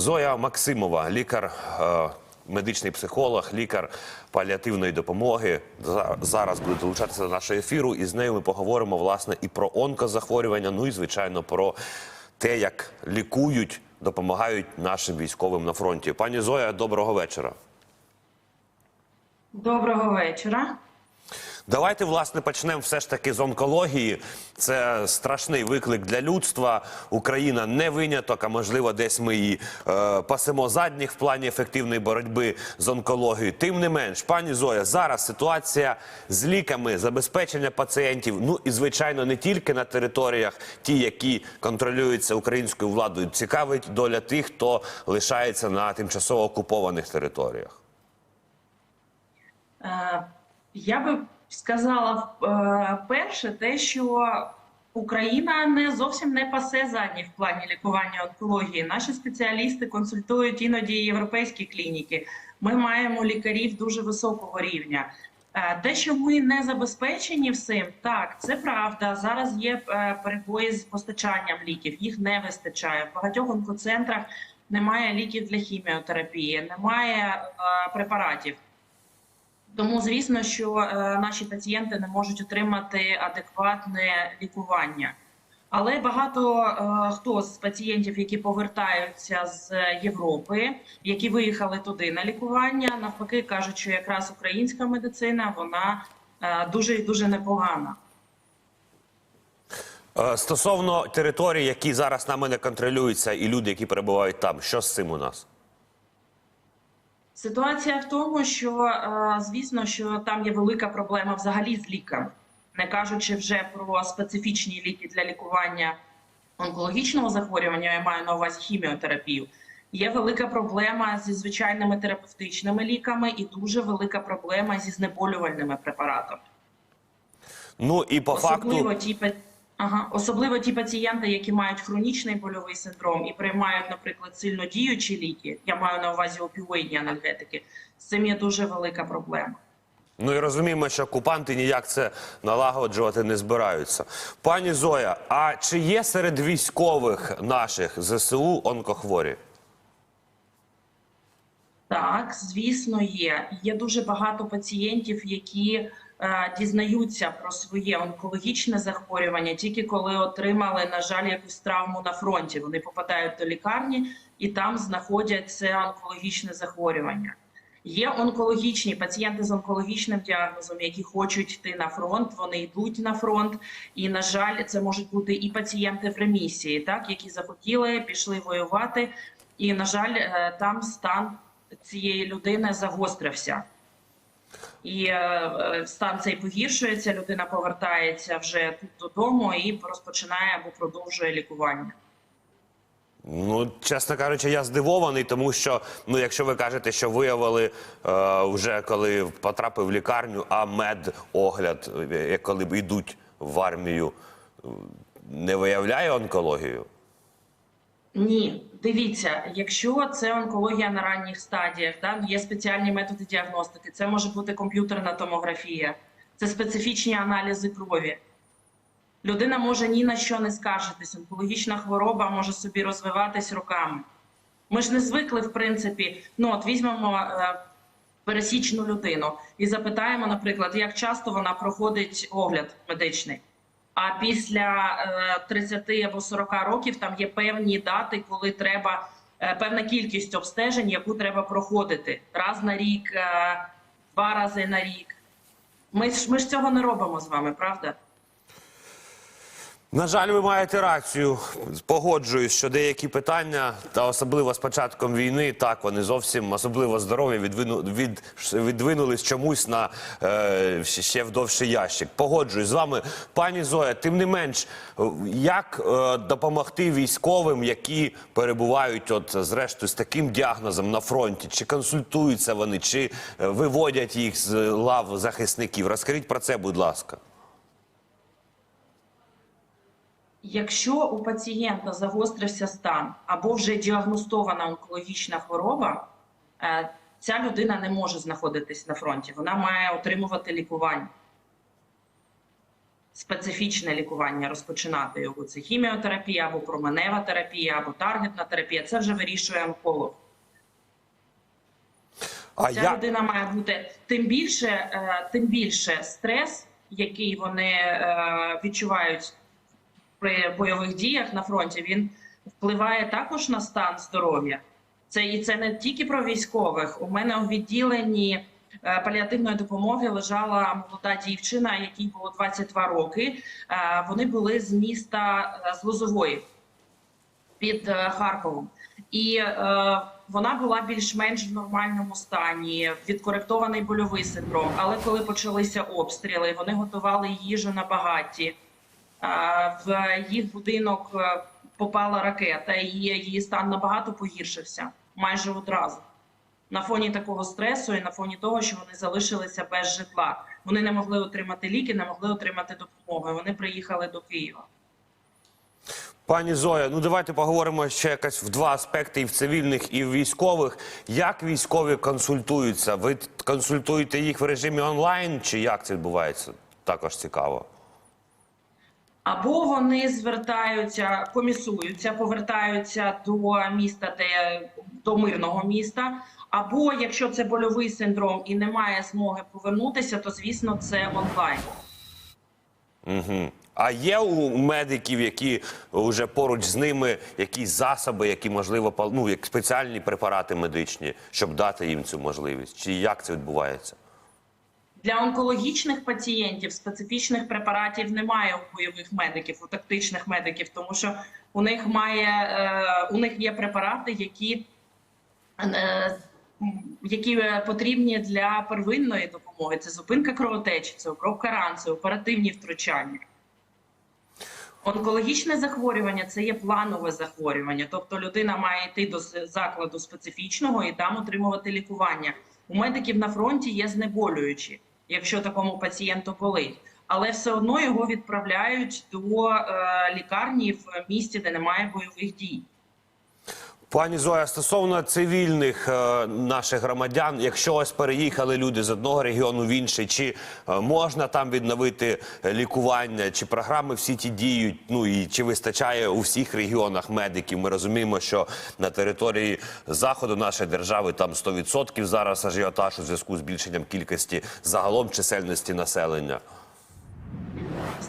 Зоя Максимова, лікар, е, медичний психолог, лікар паліативної допомоги. За- Зараз буде долучатися до нашого ефіру, і з нею ми поговоримо власне і про онкозахворювання, ну і звичайно про те, як лікують, допомагають нашим військовим на фронті. Пані Зоя, доброго вечора. Доброго вечора. Давайте власне почнемо все ж таки з онкології. Це страшний виклик для людства. Україна не виняток, а можливо, десь ми її е, пасемо задніх в плані ефективної боротьби з онкологією. Тим не менш, пані Зоя, зараз ситуація з ліками, забезпечення пацієнтів. Ну і звичайно, не тільки на територіях, ті, які контролюються українською владою, цікавить доля тих, хто лишається на тимчасово окупованих територіях. Е, Я би сказала е, перше, те, що Україна не зовсім не пасе задні в плані лікування онкології. Наші спеціалісти консультують іноді європейські клініки. Ми маємо лікарів дуже високого рівня. Е, Те, що ми не забезпечені всім, так це правда. Зараз є е, перебої з постачанням ліків, їх не вистачає. В багатьох онкоцентрах немає ліків для хіміотерапії, немає препаратів. Тому, звісно, що е, наші пацієнти не можуть отримати адекватне лікування. Але багато е, хто з пацієнтів, які повертаються з Європи, які виїхали туди на лікування, навпаки кажуть, що якраз українська медицина вона е, дуже і дуже непогана. Стосовно територій, які зараз нами не контролюються, і люди, які перебувають там, що з цим у нас? Ситуація в тому, що е, звісно, що там є велика проблема взагалі з ліками, не кажучи вже про специфічні ліки для лікування онкологічного захворювання, я маю на увазі хіміотерапію. Є велика проблема зі звичайними терапевтичними ліками і дуже велика проблема зі знеболювальними препаратами. Ну і по особливо факту, ті ага, особливо ті пацієнти, які мають хронічний больовий синдром і приймають, наприклад, сильно діючі ліки. Я маю на увазі опіоїдні анальгетики. З цим є дуже велика проблема. ну і розуміємо, що окупанти ніяк це налагоджувати не збираються. Пані Зоя, а чи є серед військових наших ЗСУ онкохворі? Так, звісно, є. Є дуже багато пацієнтів, які дізнаються про своє онкологічне захворювання тільки коли отримали, на жаль, якусь травму на фронті. Вони попадають до лікарні і там знаходять це онкологічне захворювання. Є онкологічні пацієнти з онкологічним діагнозом, які хочуть йти на фронт. Вони йдуть на фронт, і на жаль, це можуть бути і пацієнти в ремісії, так які захотіли, пішли воювати, і на жаль, е, там стан цієї людини загострився. І е, е, стан цей погіршується. Людина повертається вже тут додому і розпочинає або продовжує лікування. Ну, чесно кажучи, я здивований, тому що ну, якщо ви кажете, що виявили е, вже коли потрапив в лікарню, а медогляд, е, коли йдуть в армію, не виявляє онкологію. Ні, дивіться, якщо це онкологія на ранніх стадіях, да, є спеціальні методи діагностики. Це може бути комп'ютерна томографія, це специфічні аналізи крові. Людина може ні на що не скаржитись. Онкологічна хвороба може собі розвиватись роками. Ми ж не звикли, в принципі, ну от візьмемо е, пересічну людину і запитаємо, наприклад, як часто вона проходить огляд медичний. А після е, 30 або 40 років там є певні дати, коли треба е, певна кількість обстежень, яку треба проходити раз на рік, е, два рази на рік. Ми ж ми ж цього не робимо з вами, правда? На жаль, ви маєте рацію. Погоджуюсь, що деякі питання, та особливо з початком війни, так вони зовсім особливо здорові, відвину, від, відвинулись чомусь на е, ще в довший ящик. Погоджуюсь з вами, пані Зоя. Тим не менш, як е, допомогти військовим, які перебувають, от зрештою, з таким діагнозом на фронті? Чи консультуються вони, чи е, виводять їх з лав захисників? Розкажіть про це, будь ласка. Якщо у пацієнта загострився стан або вже діагностована онкологічна хвороба, е, ця людина не може знаходитись на фронті. Вона має отримувати лікування. специфічне лікування розпочинати його. Це хіміотерапія або променева терапія, або таргетна терапія. Це вже вирішує онколог. А Ця я людина має бути тим більше, е, тим більше стрес, який вони е, відчувають при бойових діях на фронті, він впливає також на стан здоров'я. Це і це не тільки про військових. У мене у відділенні е, паліативної допомоги лежала молода дівчина, якій було 22 роки. Е, Вони були з міста е, з Лозової під Харковом. І вона була більш-менш в нормальному стані, відкоректований больовий синдром. Але коли почалися обстріли, вони готували їжу на багатті. В їх будинок е, попала ракета, і її стан набагато погіршився майже одразу. На фоні такого стресу і на фоні того, що вони залишилися без житла. Вони не могли отримати ліки, не могли отримати допомогу. і Вони приїхали до Києва. Пані Зоя, ну давайте поговоримо ще якось в два аспекти: і в цивільних, і в військових. Як військові консультуються? Ви консультуєте їх в режимі онлайн, чи як це відбувається? Також цікаво. Або вони звертаються, комісуються, повертаються до міста, де до мирного міста. Або якщо це больовий синдром і немає змоги повернутися, то звісно це онлайн. Угу. А є у медиків, які вже поруч з ними якісь засоби, які можливо ну, як спеціальні препарати медичні, щоб дати їм цю можливість? Чи як це відбувається? Для онкологічних пацієнтів специфічних препаратів немає у бойових медиків, у тактичних медиків, тому що у них має е, у них є препарати, які, е, які е, потрібні для первинної допомоги. Це зупинка кровотечі, це обробка ран, це оперативні втручання. Онкологічне захворювання це є планове захворювання, тобто людина має йти до закладу специфічного і там отримувати лікування. У медиків на фронті є знеболюючі, якщо такому пацієнту болить, але все одно його відправляють до е, лікарні в місті, де немає бойових дій. Пані Зоя, стосовно цивільних е, наших громадян, якщо ось переїхали люди з одного регіону в інший, чи е, можна там відновити лікування, чи програми всі ті діють? Ну і чи вистачає у всіх регіонах медиків? Ми розуміємо, що на території заходу нашої держави там 100% зараз ажіотаж у зв'язку з збільшенням кількості загалом чисельності населення.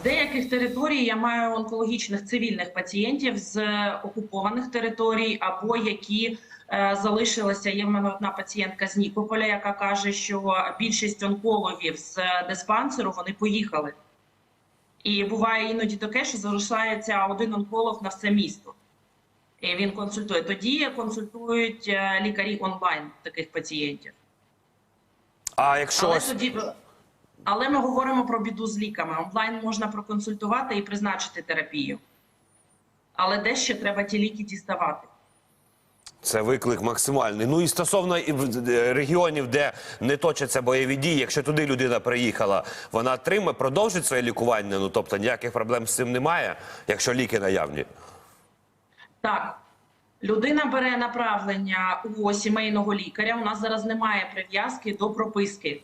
Деяких територій я маю онкологічних цивільних пацієнтів з окупованих територій, або які е, залишилися. Є в мене одна пацієнтка з Нікополя, яка каже, що більшість онкологів з диспансеру вони поїхали. І буває іноді таке, що залишається один онколог на все місто. І він консультує. Тоді консультують е, лікарі онлайн таких пацієнтів. А якщо Але ось тоді, але ми говоримо про біду з ліками. Онлайн можна проконсультувати і призначити терапію. Але де ще треба ті ліки діставати? Це виклик максимальний. Ну і стосовно е, регіонів, де не точаться бойові дії, якщо туди людина приїхала, вона отримає, продовжить своє лікування. Ну тобто ніяких проблем з цим немає, якщо ліки наявні. Так, людина бере направлення у сімейного лікаря. У нас зараз немає прив'язки до прописки.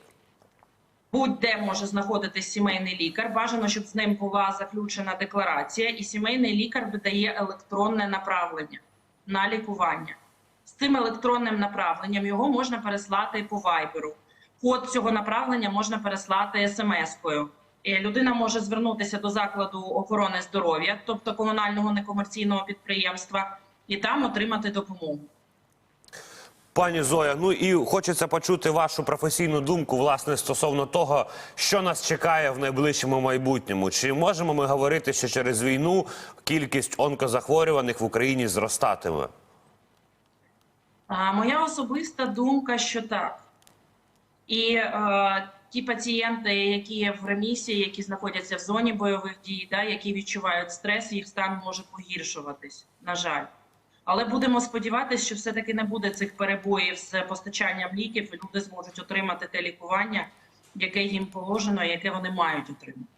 Будь-де може знаходитись сімейний лікар. Бажано, щоб з ним була заключена декларація, і сімейний лікар видає електронне направлення на лікування. З цим електронним направленням його можна переслати по вайберу. Код цього направлення можна переслати смс-кою. Е, Людина може звернутися до закладу охорони здоров'я, тобто комунального некомерційного підприємства, і там отримати допомогу. Пані Зоя, ну і хочеться почути вашу професійну думку, власне, стосовно того, що нас чекає в найближчому майбутньому. Чи можемо ми говорити, що через війну кількість онкозахворюваних в Україні зростатиме? А, Моя особиста думка, що так. І е, ті пацієнти, які в ремісії, які знаходяться в зоні бойових дій, да, які відчувають стрес, їх стан може погіршуватись, на жаль. Але будемо сподіватися, що все-таки не буде цих перебоїв з постачанням ліків, і люди зможуть отримати те лікування, яке їм положено, яке вони мають отримати.